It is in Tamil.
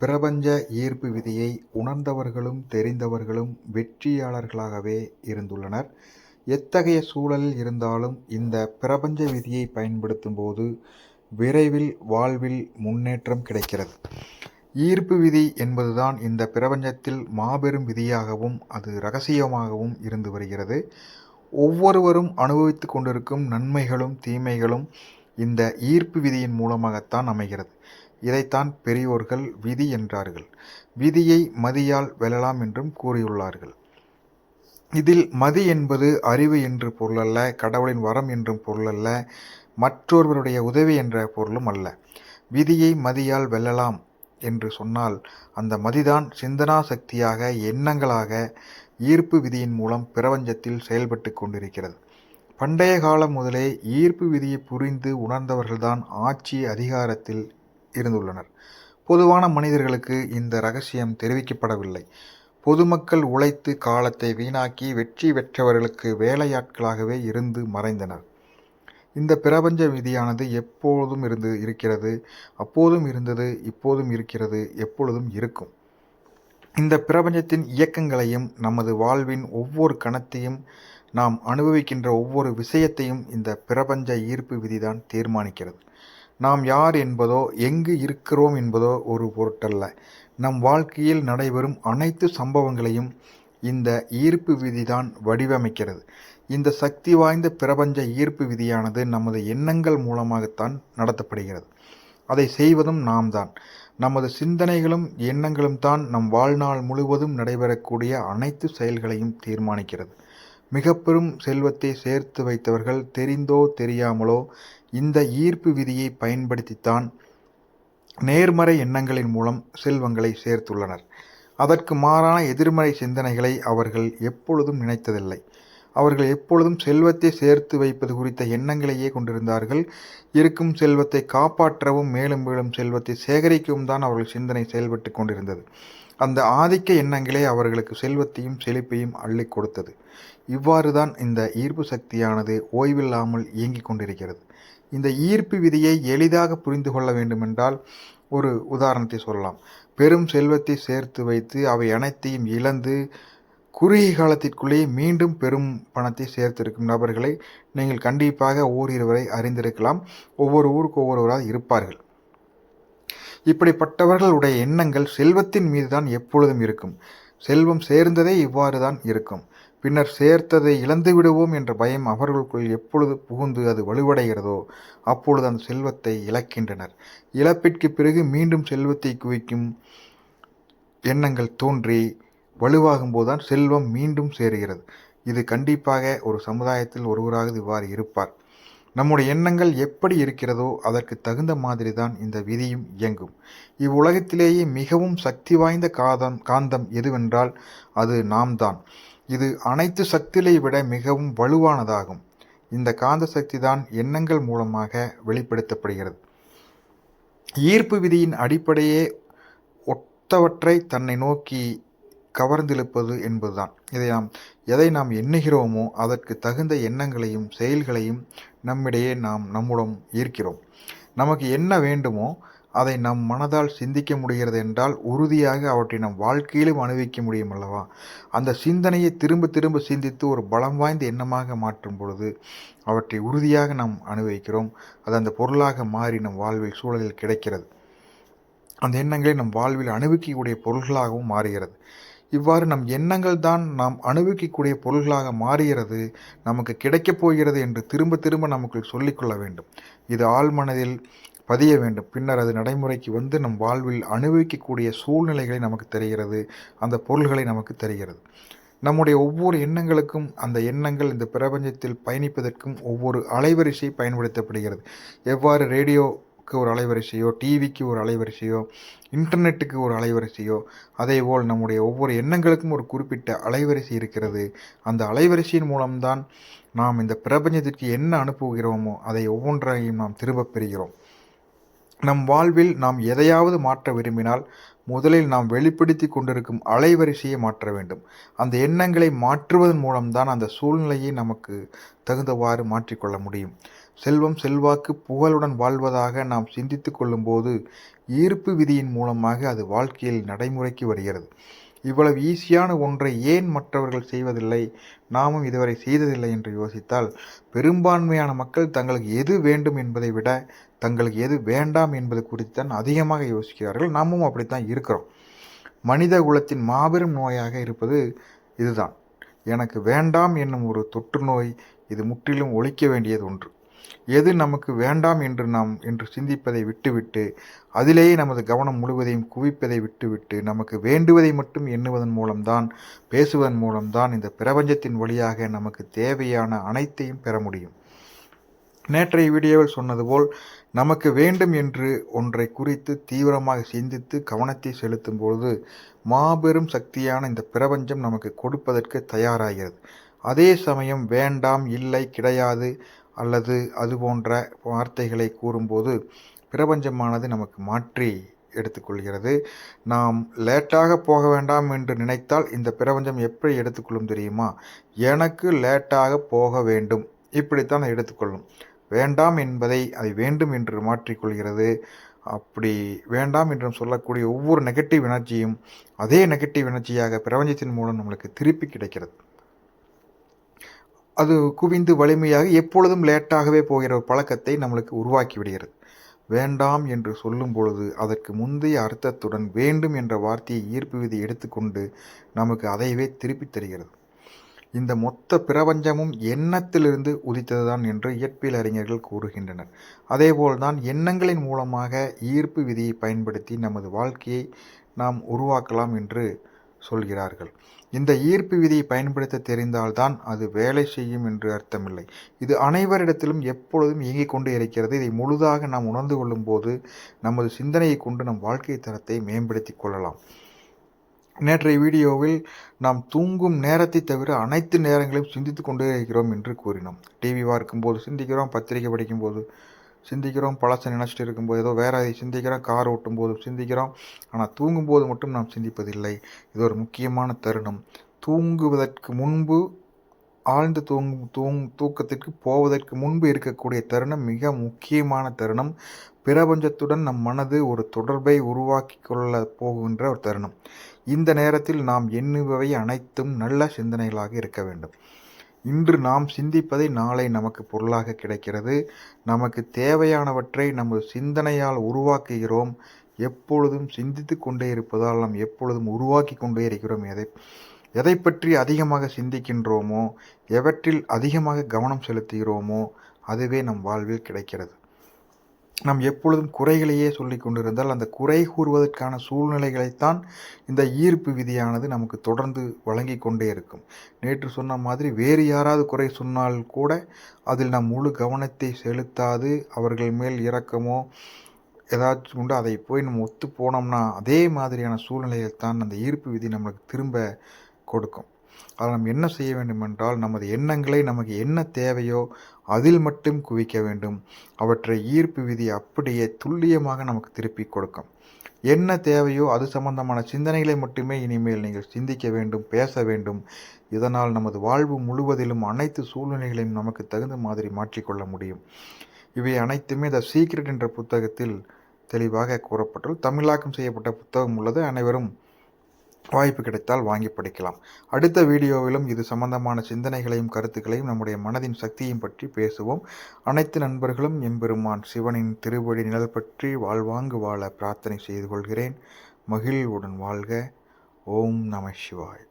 பிரபஞ்ச ஈர்ப்பு விதியை உணர்ந்தவர்களும் தெரிந்தவர்களும் வெற்றியாளர்களாகவே இருந்துள்ளனர். எத்தகைய சூழலில் இருந்தாலும் இந்த பிரபஞ்ச விதியை பயன்படுத்தும் போது விரைவில் வாழ்வில் முன்னேற்றம் கிடைக்கிறது. ஈர்ப்பு விதி என்பதுதான் இந்த பிரபஞ்சத்தில் மாபெரும் விதியாகவும் அது ரகசியமாகவும் இருந்து வருகிறது. ஒவ்வொருவரும் அனுபவித்து கொண்டிருக்கும் நன்மைகளும் தீமைகளும் இந்த ஈர்ப்பு விதியின் மூலமாகத்தான் அமைகிறது. இதைத்தான் பெரியோர்கள் விதி என்றார்கள். விதியை மதியால் வெல்லலாம் என்றும் கூறியுள்ளார்கள். இதில் மதி என்பது அறிவு என்று பொருளல்ல, கடவுளின் வரம் என்றும் பொருளல்ல, மற்றொருவருடைய உதவி என்ற பொருளும் அல்ல. விதியை மதியால் வெல்லலாம் என்று சொன்னால் அந்த மதிதான் சிந்தனா சக்தியாக எண்ணங்களாக ஈர்ப்பு விதியின் மூலம் பிரபஞ்சத்தில் செயல்பட்டு கொண்டிருக்கிறது. பண்டைய காலம் முதலே ஈர்ப்பு விதியை புரிந்து உணர்ந்தவர்கள்தான் ஆட்சி அதிகாரத்தில் இருந்துள்ளனர். பொதுவான மனிதர்களுக்கு இந்த ரகசியம் தெரிவிக்கப்படவில்லை. பொதுமக்கள் உழைத்து காலத்தை வீணாக்கி வெற்றி பெற்றவர்களுக்கு வேலையாட்களாகவே இருந்து மறைந்தனர். இந்த பிரபஞ்ச விதியானது எப்போதும் இருந்து இருக்கிறது, அப்போதும் இருந்தது, இப்போதும் இருக்கிறது, எப்பொழுதும் இருக்கும். இந்த பிரபஞ்சத்தின் இயக்கங்களையும் நமது வாழ்வின் ஒவ்வொரு கணத்தையும் நாம் அனுபவிக்கின்ற ஒவ்வொரு விஷயத்தையும் இந்த பிரபஞ்ச ஈர்ப்பு விதிதான் தீர்மானிக்கிறது. நாம் யார் என்பதோ எங்கு இருக்கிறோம் என்பதோ ஒரு பொருட்டல்ல. நம் வாழ்க்கையில் நடைபெறும் அனைத்து சம்பவங்களையும் இந்த ஈர்ப்பு விதிதான் வடிவமைக்கிறது. இந்த சக்தி வாய்ந்த பிரபஞ்ச ஈர்ப்பு விதியானது நமது எண்ணங்கள் மூலமாகத்தான் நடத்தப்படுகிறது. அதை செய்வதும் நாம் தான் நமது சிந்தனைகளும் எண்ணங்களும் தான் நம் வாழ்நாள் முழுவதும் நடைபெறக்கூடிய அனைத்து செயல்களையும் தீர்மானிக்கிறது. மிகப்பெரும் செல்வத்தை சேர்த்து வைத்தவர்கள் தெரிந்தோ தெரியாமலோ இந்த ஈர்ப்பு விதியை பயன்படுத்தித்தான் நேர்மறை எண்ணங்களின் மூலம் செல்வங்களை சேர்த்துள்ளனர். அதற்கு மாறான எதிர்மறை சிந்தனைகளை அவர்கள் எப்பொழுதும் நினைத்ததில்லை. அவர்கள் எப்பொழுதும் செல்வத்தை சேர்த்து வைப்பது குறித்த எண்ணங்களையே கொண்டிருந்தார்கள். இருக்கும் செல்வத்தை காப்பாற்றவும் மேலும் மேலும் செல்வத்தை சேகரிக்கவும் தான் அவர்கள் சிந்தனை செயல்பட்டுக் கொண்டிருந்தது. அந்த ஆதிக்க எண்ணங்களே அவர்களுக்கு செல்வத்தையும் செழிப்பையும் அள்ளிக் கொடுத்தது. இவ்வாறுதான் இந்த ஈர்ப்பு சக்தியானது ஓய்வில்லாமல் இயங்கிக் கொண்டிருக்கிறது. இந்த ஈர்ப்பு விதியை எளிதாக புரிந்து கொள்ள வேண்டுமென்றால் ஒரு உதாரணத்தை சொல்லலாம். பெரும் செல்வத்தை சேர்த்து வைத்து அவை அனைத்தையும் இழந்து குறுகிய காலத்திற்குள்ளேயே மீண்டும் பெரும் பணத்தை சேர்த்திருக்கும் நபர்களை நீங்கள் கண்டிப்பாக ஓரிருவரை அறிந்திருக்கலாம். ஒவ்வொரு ஊருக்கு ஒவ்வொருவராக இருப்பார்கள். இப்படிப்பட்டவர்களுடைய எண்ணங்கள் செல்வத்தின் மீதுதான் எப்பொழுதும் இருக்கும். செல்வம் சேர்ந்ததே இவ்வாறு தான் இருக்கும். பின்னர் சேர்த்ததை இழந்து விடுவோம் என்ற பயம் அவர்களுக்குள் எப்பொழுது புகுந்து அது வலுவடைகிறதோ அப்பொழுது அந்த செல்வத்தை இழக்கின்றனர். இழப்பிற்குப் பிறகு மீண்டும் செல்வத்தை குவிக்கும் எண்ணங்கள் தோன்றி வலுவாகும்போதுதான் செல்வம் மீண்டும் சேருகிறது. இது கண்டிப்பாக ஒரு சமுதாயத்தில் ஒருவராக இவ்வாறு இருப்பார். நம்முடைய எண்ணங்கள் எப்படி இருக்கிறதோ அதற்கு தகுந்த மாதிரி தான் இந்த விதியும் இயங்கும். இவ்வுலகத்திலேயே மிகவும் சக்தி வாய்ந்த காதம் காந்தம் எதுவென்றால் அது நாம் தான் இது அனைத்து சக்திகளை விட மிகவும் வலுவானதாகும். இந்த காந்த சக்தி தான் எண்ணங்கள் மூலமாக வெளிப்படுத்தப்படுகிறது. ஈர்ப்பு விதியின் அடிப்படையே ஒத்தவற்றை தன்னை நோக்கி கவர்ந்திழுப்பது என்பதுதான். இதை நாம் எதை நாம் எண்ணுகிறோமோ அதற்கு தகுந்த எண்ணங்களையும் செயல்களையும் நம்மிடையே நாம் நம்முடம் ஈர்க்கிறோம். நமக்கு என்ன வேண்டுமோ அதை நம் மனதால் சிந்திக்க முடிகிறது என்றால் உறுதியாக அவற்றை நம் வாழ்க்கையிலும் அனுபவிக்க முடியும் அல்லவா? அந்த சிந்தனையை திரும்ப திரும்ப சிந்தித்து ஒரு பலம் வாய்ந்த எண்ணமாக மாற்றும் பொழுது அவற்றை உறுதியாக நாம் அனுபவிக்கிறோம். அது அந்த பொருளாக மாறி நம் வாழ்வில் சூழலில் கிடைக்கிறது. அந்த எண்ணங்களை நம் வாழ்வில் அனுபவிக்கக்கூடிய பொருள்களாகவும் மாறுகிறது. இவ்வாறு நம் எண்ணங்கள் தான் நாம் அனுபவிக்கக்கூடிய பொருள்களாக மாறுகிறது, நமக்கு கிடைக்கப் போகிறது என்று திரும்ப திரும்ப நமக்குள் சொல்லிக் கொள்ள வேண்டும். இது ஆழ்மனதில் பதிய வேண்டும். பின்னர் அது நடைமுறைக்கு வந்து நம் வாழ்வில் அனுபவிக்கக்கூடிய சூழ்நிலைகளை நமக்கு தெரிகிறது அந்த பொருள்களை நமக்கு தருகிறது. நம்முடைய ஒவ்வொரு எண்ணங்களுக்கும் அந்த எண்ணங்கள் இந்த பிரபஞ்சத்தில் பயணிப்பதற்கும் ஒவ்வொரு அலைவரிசை பயன்படுத்தப்படுகிறது. எவ்வாறு ரேடியோவுக்கு ஒரு அலைவரிசையோ, டிவிக்கு ஒரு அலைவரிசையோ, இன்டர்நெட்டுக்கு ஒரு அலைவரிசையோ அதேபோல் நம்முடைய ஒவ்வொரு எண்ணங்களுக்கும் ஒரு குறிப்பிட்ட அலைவரிசை இருக்கிறது. அந்த அலைவரிசையின் மூலம்தான் நாம் இந்த பிரபஞ்சத்திற்கு என்ன அனுப்புகிறோமோ அதை ஒவ்வொன்றையும் நாம் திரும்பப் பெறுகிறோம். நம் வாழ்வில் நாம் எதையாவது மாற்ற விரும்பினால் முதலில் நாம் வெளிப்படுத்தி கொண்டிருக்கும் அலைவரிசையை மாற்ற வேண்டும். அந்த எண்ணங்களை மாற்றுவதன் மூலம்தான் அந்த சூழ்நிலையை நமக்கு தகுந்தவாறு மாற்றிக்கொள்ள முடியும். செல்வம் செல்வாக்கு புகழுடன் வாழ்வதாக நாம் சிந்தித்து கொள்ளும்போது ஈர்ப்பு விதியின் மூலமாக அது வாழ்க்கையில் நடைமுறைக்கு வருகிறது. இவ்வளவு ஈஸியான ஒன்றை ஏன் மற்றவர்கள் செய்வதில்லை? நாமும் இதுவரை செய்ததில்லை என்று யோசித்தால் பெரும்பான்மையான மக்கள் தங்களுக்கு எது வேண்டும் என்பதை விட தங்களுக்கு எது வேண்டாம் என்பது குறித்து தான் அதிகமாக யோசிக்கிறார்கள். நாமும் அப்படித்தான் இருக்கிறோம். மனித குலத்தின் மாபெரும் நோயாக இருப்பது இதுதான். எனக்கு வேண்டாம் என்னும் ஒரு தொற்று நோய் இது முற்றிலும் ஒழிக்க வேண்டியது ஒன்று. எது நமக்கு வேண்டாம் என்று நாம் என்று சிந்திப்பதை விட்டுவிட்டு அதிலேயே நமது கவனம் முழுவதையும் குவிப்பதை விட்டுவிட்டு நமக்கு வேண்டுவதை மட்டும் எண்ணுவதன் மூலம்தான் பேசுவதன் மூலம்தான் இந்த பிரபஞ்சத்தின் வழியாக நமக்கு தேவையான அனைத்தையும் பெற முடியும். நேற்றைய வீடியோவில் சொன்னது போல் நமக்கு வேண்டும் என்று ஒன்றை குறித்து தீவிரமாக சிந்தித்து கவனத்தை செலுத்தும் பொழுது மாபெரும் சக்தியான இந்த பிரபஞ்சம் நமக்கு கொடுப்பதற்கு தயாராகிறது. அதே சமயம் வேண்டாம் இல்லை கிடையாது அல்லது அது போன்ற வார்த்தைகளை கூறும்போது பிரபஞ்சமானது நமக்கு மாற்றி எடுத்துக்கொள்கிறது. நாம் லேட்டாக போக வேண்டாம் என்று நினைத்தால் இந்த பிரபஞ்சம் எப்படி எடுத்துக்கொள்ளும் தெரியுமா? எனக்கு லேட்டாக போக வேண்டும். இப்படித்தான் எடுத்துக்கொள்ளும். வேண்டாம் என்பதை அதை வேண்டும் என்று மாற்றிக்கொள்கிறது. அப்படி வேண்டாம் என்றும் சொல்லக்கூடிய ஒவ்வொரு நெகட்டிவ் எனர்ஜியும் அதே நெகட்டிவ் எனர்ஜியாக பிரபஞ்சத்தின் மூலம் நம்மளுக்கு திருப்பி கிடைக்கிறது. அது குவிந்து வலிமையாக எப்பொழுதும் லேட்டாகவே போகிற ஒரு பழக்கத்தை நம்மளுக்கு உருவாக்கி விடுகிறது. வேண்டாம் என்று சொல்லும் பொழுது அதற்கு முந்தைய அர்த்தத்துடன் வேண்டும் என்ற வார்த்தையை ஈர்ப்பு விதி எடுத்துக்கொண்டு நமக்கு அதையவே திருப்பித் தருகிறது. இந்த மொத்த பிரபஞ்சமும் எண்ணத்திலிருந்து உதித்ததுதான் என்று இயற்பியல் அறிஞர்கள் கூறுகின்றனர். அதேபோல்தான் எண்ணங்களின் மூலமாக ஈர்ப்பு விதியை பயன்படுத்தி நமது வாழ்க்கையை நாம் உருவாக்கலாம் என்று சொல்கிறார்கள். இந்த ஈர்ப்பு விதியை பயன்படுத்த தெரிந்தால்தான் அது வேலை செய்யும் என்று அர்த்தமில்லை. இது அனைவரிடத்திலும் எப்பொழுதும் இயங்கிக் கொண்டு இருக்கிறது. இதை முழுதாக நாம் உணர்ந்து கொள்ளும் போது நமது சிந்தனையை கொண்டு நம் வாழ்க்கை தரத்தை மேம்படுத்தி கொள்ளலாம். நேற்றைய வீடியோவில் நாம் தூங்கும் நேரத்தை தவிர அனைத்து நேரங்களையும் சிந்தித்து கொண்டே இருக்கிறோம் என்று கூறினோம். டிவி பார்க்கும்போது சிந்திக்கிறோம் பத்திரிகை படிக்கும்போது சிந்திக்கிறோம் பழசை நினச்சிட்டு இருக்கும்போது ஏதோ வேற அதை சிந்திக்கிறோம் கார் ஓட்டும் சிந்திக்கிறோம். ஆனால் தூங்கும்போது மட்டும் நாம் சிந்திப்பதில்லை. இது ஒரு முக்கியமான தருணம். தூங்குவதற்கு முன்பு ஆழ்ந்து தூங்கும் தூங் தூக்கத்திற்கு போவதற்கு முன்பு இருக்கக்கூடிய தருணம் மிக முக்கியமான தருணம். பிரபஞ்சத்துடன் நம் மனது ஒரு தொடர்பை உருவாக்கி கொள்ள போகின்ற ஒரு தருணம். இந்த நேரத்தில் நாம் எண்ணுபவை அனைத்தும் நல்ல சிந்தனைகளாக இருக்க வேண்டும். இன்று நாம் சிந்திப்பதை நாளை நமக்கு பொருளாக கிடைக்கிறது. நமக்கு தேவையானவற்றை நமது சிந்தனையால் உருவாக்குகிறோம். எப்பொழுதும் சிந்தித்து கொண்டே இருப்பதால் நாம் எப்பொழுதும் உருவாக்கி கொண்டே இருக்கிறோம். எதை எதை பற்றி அதிகமாக சிந்திக்கின்றோமோ எவற்றில் அதிகமாக கவனம் செலுத்துகிறோமோ அதுவே நம் வாழ்வில் கிடைக்கிறது. நாம் எப்பொழுதும் குறைகளையே சொல்லி கொண்டிருந்தால் அந்த குறை கூறுவதற்கான சூழ்நிலைகளைத்தான் இந்த ஈர்ப்பு விதியானது நமக்கு தொடர்ந்து வழங்கி கொண்டே இருக்கும். நேற்று சொன்ன மாதிரி வேறு யாராவது குறை சொன்னால் கூட அதில் நாம் முழு கவனத்தை செலுத்தாது அவர்கள் மேல் இரக்கமோ ஏதாச்சும் உண்டு அதை போய் நம்ம ஒத்து போனோம்னா அதே மாதிரியான சூழ்நிலையில் தான் அந்த ஈர்ப்பு விதி நம்மளுக்கு திரும்ப கொடுக்கும். ஆனால் நாம் என்ன செய்ய வேண்டும் என்றால் நமது எண்ணங்களை நமக்கு என்ன தேவையோ அதில் மட்டும் குவிக்க வேண்டும். அவற்றை ஈர்ப்பு விதி அப்படியே துல்லியமாக நமக்கு திருப்பி கொடுக்கும். என்ன தேவையோ அது சம்பந்தமான சிந்தனைகளை மட்டுமே இனிமேல் நீங்கள் சிந்திக்க வேண்டும் பேச வேண்டும். இதனால் நமது வாழ்வு முழுவதிலும் அனைத்து சூழ்நிலைகளையும் நமக்கு தகுந்த மாதிரி மாற்றிக்கொள்ள முடியும். இவை அனைத்துமே த சீக்ரெட் என்ற புத்தகத்தில் தெளிவாக கூறப்பட்டுள்ள தமிழாக்கம் செய்யப்பட்ட புத்தகம் உள்ளது. அனைவரும் வாய்ப்பு கிடைத்தால் வாங்கி படிக்கலாம். அடுத்த வீடியோவிலும் இது சம்பந்தமான சிந்தனைகளையும் கருத்துக்களையும் நம்முடைய மனதின் சக்தியையும் பற்றி பேசுவோம். அனைத்து நண்பர்களும் எம்பெருமான் சிவனின் திருவடி நிழல் பற்றி வாழ்வாங்கு வாழ பிரார்த்தனை செய்து கொள்கிறேன். மகிழ்வுடன் வாழ்க. ஓம் நம சிவாய்.